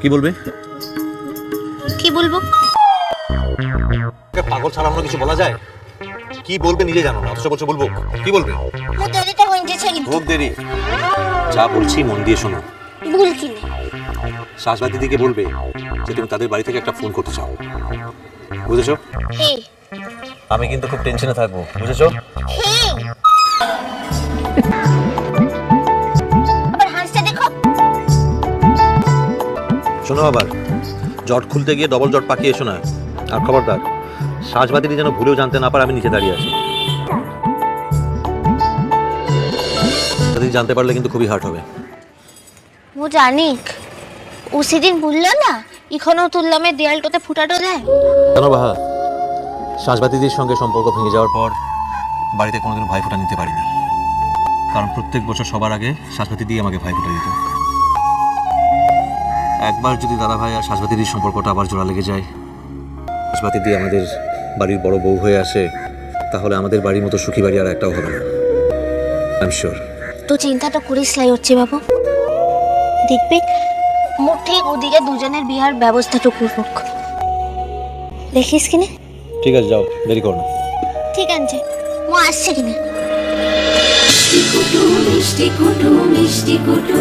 কি বলবে? কি বলব? পাগল ছাড়া অন্য কিছু বলা যায়? কি বলবে নিজে জানো না অথচ বলব। কি বলবে? হোক দেরি যা বলছি মন দিয়ে শোনো। বলছি শাসবা দিদিকে বলবে যে তুমি তাদের বাড়ি থেকে একটা ফোন করতে চাও। বুঝেছ? আমি কিন্তু খুব টেনশনে থাকব বুঝেছ? শোনো আবার। জট খুলতে গিয়ে ডবল জট পাকিয়ে এসো না। আর খবরদার সাজবাতিনি যেন ভুলেও জানতে না পারে আমি নিচে দাঁড়িয়ে আছি। যদি জানতে পারলে কিন্তু খুবই হার্ট হবে। ମୁଁ জানি। ও সেদিন বলল না এখনও তুললামে দেয়ালটোতে ফুটাটো দেয়? কেন বাহা? সাজবাতিদির সঙ্গে সম্পর্ক ভেঙে যাওয়ার পর বাড়িতে কোনোদিন ভাই ফোঁটা নিতে পারিনি। কারণ প্রত্যেক বছর সবার আগে সাজবাতি দিয়ে আমাকে ভাই ফোঁটা দিত। একবার যদি দাদা ভাই আর সাজবাতিদির সম্পর্কটা আবার জোড়া লেগে যায় সাজবাতি দিয়ে আমাদের বাড়ির বড় বউ হয়ে আসে তাহলে আমাদের বাড়ির মতো সুখী বাড়ি আর একটাও হবে না। আই এম শিওর তো চিন্তাটা করিস লাই হচ্ছে বাবু। দেখবি মোর ঠিক ওদিকে দুজনের বিয়ার ব্যবস্থাটুকু হোক দেখিস কিনে? ঠিক আছে যাও দেরি করো না। ঠিক আছে মো আসছে কিনে? মিষ্টি কুটু মিষ্টি কুটু মিষ্টি কুটু।